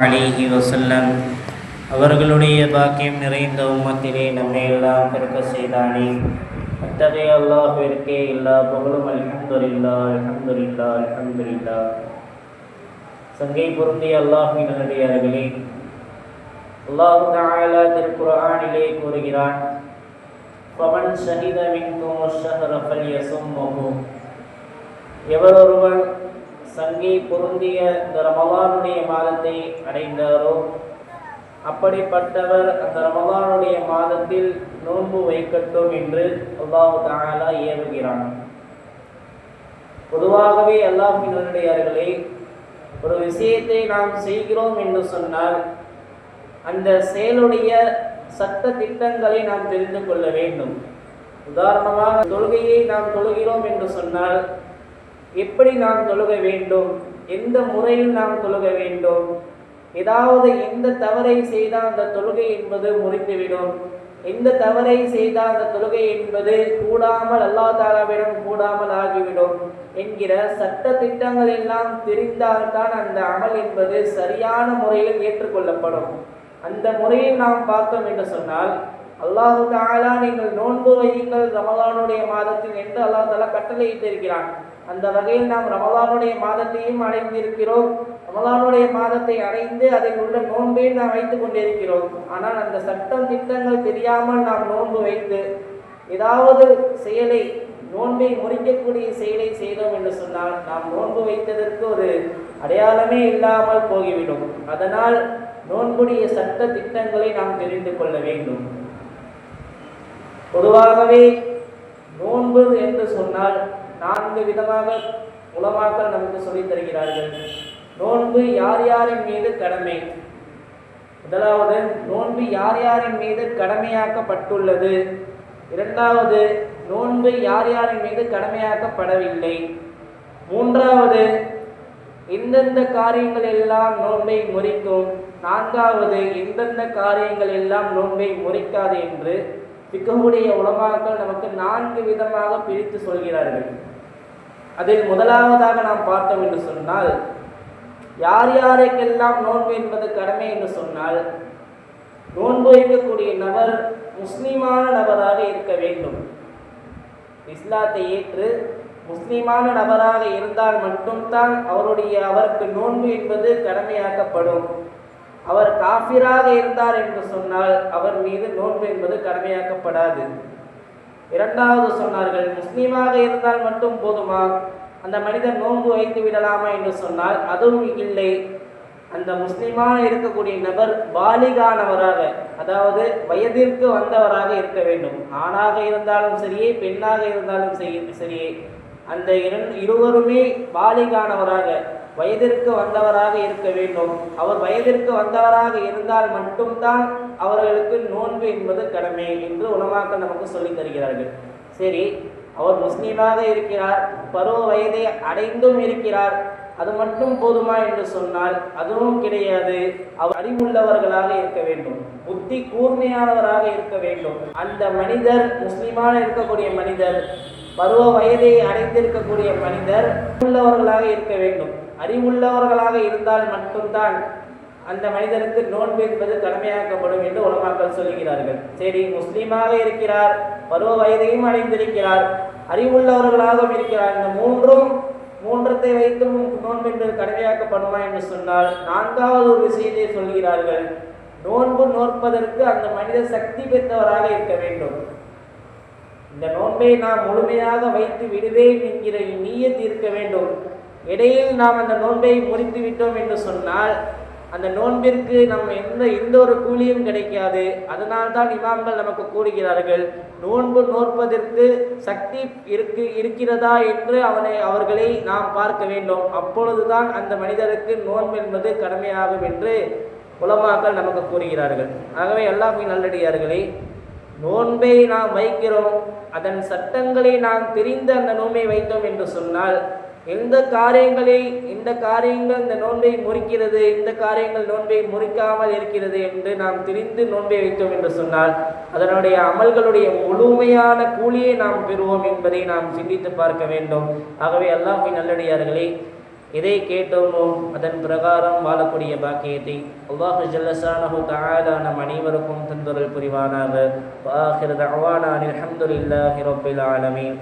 அலிஹி வசல்லம் அவர்களுடைய பாக்கியம் நிறைந்த உம்மத்திலே நம்மை எல்லாம் பிறக்க செய்தானே. அத்தகைய அல்லாஹிற்கே எல்லா புகழும் அல்ஹம்துலில்லா அல்ஹம்துலில்லா அல்ஹம்துலில்லா சங்கை பொருந்திய அல்லாஹின் நல்லடியார்களே அல்லாஹு தாயலா திருக்குர்ஆனிலே கூறுகிறான் ஃபமன் ஷஹித மின்கும் அஷஹர யசும் எவரொருவன் சங்கி பொருந்திய இந்த ரமலானுடைய மாதத்தை அடைந்தாரோ? அப்படிப்பட்டவர் அந்த ரமலானுடைய மாதத்தில் நோன்பு வைக்கட்டும் என்று அல்லாஹு தாலா ஏவுகிறான். பொதுவாகவே அல்லாஹின் நல்லடியார்களே ஒரு விஷயத்தை நாம் செய்கிறோம் என்று சொன்னால் அந்த செயலுடைய சட்ட திட்டங்களை நாம் தெரிந்து கொள்ள வேண்டும். உதாரணமாக தொழுகையை நாம் தொழுகிறோம் என்று சொன்னால் எப்படி நாம் தொழுக வேண்டும்? எந்த முறையில் நாம் தொழுக வேண்டும்? ஏதாவது எந்த தவறை செய்தால் அந்த தொழுகை என்பது முறிந்துவிடும் எந்த தவறை செய்தால் அந்த தொழுகை என்பது கூடாமல் அல்லா தாலாவிடம் கூடாமல் ஆகிவிடும் என்கிற சட்ட திட்டங்கள் எல்லாம் தெரிந்தால்தான் அந்த அமல் என்பது சரியான முறையில் ஏற்றுக்கொள்ளப்படும். அந்த முறையில் நாம் பார்த்தோம் என்று சொன்னால் அல்லாஹு தாலா நீங்கள் நோன்பு வையுங்கள் ரமலானுடைய மாதத்தில் என்று அல்லாஹ் தாலா கட்டளையிட்டிருக்கிறான். அந்த வகையில் நாம் ரமலானுடைய மாதத்தையும் அடைந்திருக்கிறோம். ரமலானுடைய மாதத்தை அடைந்து அதில் உள்ள நோன்பையும் நாம் வைத்துக் கொண்டிருக்கிறோம். ஆனால் அந்த சட்டம் திட்டங்கள் தெரியாமல் நாம் நோன்பு வைத்து ஏதாவது செயலை நோன்பை முறிக்கக்கூடிய செயலை செய்தோம் என்று சொன்னால் நாம் நோன்பு வைத்ததற்கு ஒரு அடையாளமே இல்லாமல் போகிவிடும். அதனால் நோன்புடைய சட்ட திட்டங்களை நாம் தெரிந்து கொள்ள வேண்டும். பொதுவாகவே நோன்பு என்று சொன்னால் நான்கு விதமாக உலமாக்கள் நமக்கு சொல்லித் தருகிறார்கள். நோன்பு யார் யாரின் மீது கடமை? முதலாவது நோன்பு யார் யாரின் மீது கடமையாக்கப்பட்டுள்ளது? இரண்டாவது நோன்பு யார் யாரின் மீது கடமையாக்கப்படவில்லை? மூன்றாவது எந்தெந்த காரியங்கள் எல்லாம் நோன்பை முறிக்கும். நான்காவது எந்தெந்த காரியங்கள் எல்லாம் நோன்பை முறிக்காது என்று பிக்கவுடைய உலமாக்கள் நமக்கு நான்கு விதமாக பிரித்து சொல்கிறார்கள். அதில் முதலாவதாக நாம் பார்த்தோம் என்று சொன்னால் யார் யாருக்கெல்லாம் நோன்பு என்பது கடமை என்று சொன்னால் நோன்பு வைக்கக்கூடிய நபர் முஸ்லீமான நபராக இருக்க வேண்டும். இஸ்லாத்தை ஏற்று முஸ்லீமான நபராக இருந்தால் மட்டும்தான் அவருடைய அவருக்கு நோன்பு என்பது கடமையாக்கப்படும். அவர் காஃபிராக இருந்தார் என்று சொன்னால் அவர் மீது நோன்பு என்பது கடமையாக்கப்படாது. இரண்டாவது சொன்னார்கள் முஸ்லீமாக இருந்தால் மட்டும் போதுமா? அந்த மனிதன் நோன்பு வைத்து விடலாமா? என்று சொன்னால் அதுவும் இல்லை. அந்த முஸ்லீமாக இருக்கக்கூடிய நபர் பாலிகானவராக அதாவது வயதிற்கு வந்தவராக இருக்க வேண்டும். ஆணாக இருந்தாலும் சரியே பெண்ணாக இருந்தாலும் சரி சரியே. அந்த இருவருமே பாலிகானவராக வயதிற்கு வந்தவராக இருக்க வேண்டும். அவர் வயதிற்கு வந்தவராக இருந்தால் மட்டும்தான் அவர்களுக்கு நோன்பு என்பது கடமை என்று உணவாக்க நமக்கு சொல்லித் தருகிறார்கள். சரி அவர் முஸ்லீமாக இருக்கிறார் பருவ வயதை அடைந்தும் இருக்கிறார் அது மட்டும் போதுமா என்று சொன்னால் அதுவும் கிடையாது. அவர் அறிவுள்ளவர்களாக இருக்க வேண்டும் புத்தி கூர்மையானவராக இருக்க வேண்டும். அந்த மனிதர் முஸ்லீமான இருக்கக்கூடிய மனிதர் பருவ வயதை அடைந்திருக்கக்கூடிய மனிதர் உள்ளவர்களாக இருக்க வேண்டும். அறிவுள்ளவர்களாக இருந்தால் மட்டும்தான் அந்த மனிதனுக்கு நோன்பு என்பது கடமையாக்கப்படும் என்று உலமாக்கள் சொல்லுகிறார்கள். சரி முஸ்லீமாக இருக்கிறார் பருவ வயதையும் அடைந்திருக்கிறார் அறிவுள்ளவர்களாகவும் இருக்கிறார். இந்த மூன்றும் மூன்றத்தை வைத்தும் நோன்பு என்பது கடமையாக்கப்படுமா என்று சொன்னால் நான்காவது ஒரு விஷயத்தை சொல்கிறார்கள். நோன்பு நோற்பதற்கு அந்த மனிதர் சக்தி பெற்றவராக இருக்க வேண்டும். இந்த நோன்பை நாம் முழுமையாக வைத்து விடுவேன் என்கிற நீயத் இருக்க வேண்டும். இடையில் நாம் அந்த நோன்பை முறித்து விட்டோம் என்று சொன்னால் அந்த நோன்பிற்கு நம்ம எந்த எந்த ஒரு கூலியும் கிடைக்காது. அதனால்தான் இமாம்கள் நமக்கு கூறுகிறார்கள் நோன்பு நோற்பதற்கு சக்தி இருக்கு இருக்கிறதா என்று அவனை அவர்களை நாம் பார்க்க வேண்டும். அப்பொழுதுதான் அந்த மனிதருக்கு நோன்பு என்பது கடமையாகும் என்று உலமாக்கள் நமக்கு கூறுகிறார்கள். ஆகவே எல்லாமே நல்லடியார்களே நோன்பை நாம் வைக்கிறோம். அதன் சட்டங்களை நாம் தெரிந்து அந்த நோன்பை வைத்தோம் என்று சொன்னால் எந்த காரியங்களை இந்த காரியங்கள் இந்த நோன்பை முறிக்கிறது இந்த காரியங்கள் நோன்பை முறிக்காமல் இருக்கிறது என்று நாம் தெரிந்து நோன்பை வைத்தோம் என்று சொன்னால் அதனுடைய அமல்களுடைய முழுமையான கூலியை நாம் பெறுவோம் என்பதை நாம் சிந்தித்து பார்க்க வேண்டும். ஆகவே அல்லாஹின் நல்லடியார்களே எதை கேட்டோமோ அதன் பிரகாரம் வாழக்கூடிய பாக்கியத்தை அல்லாஹு ஜல்லசானஹு தஆலா நம் அனைவருக்கும் தந்தொருள் புரிவானாக. வாஹிர் ஆலமீன்.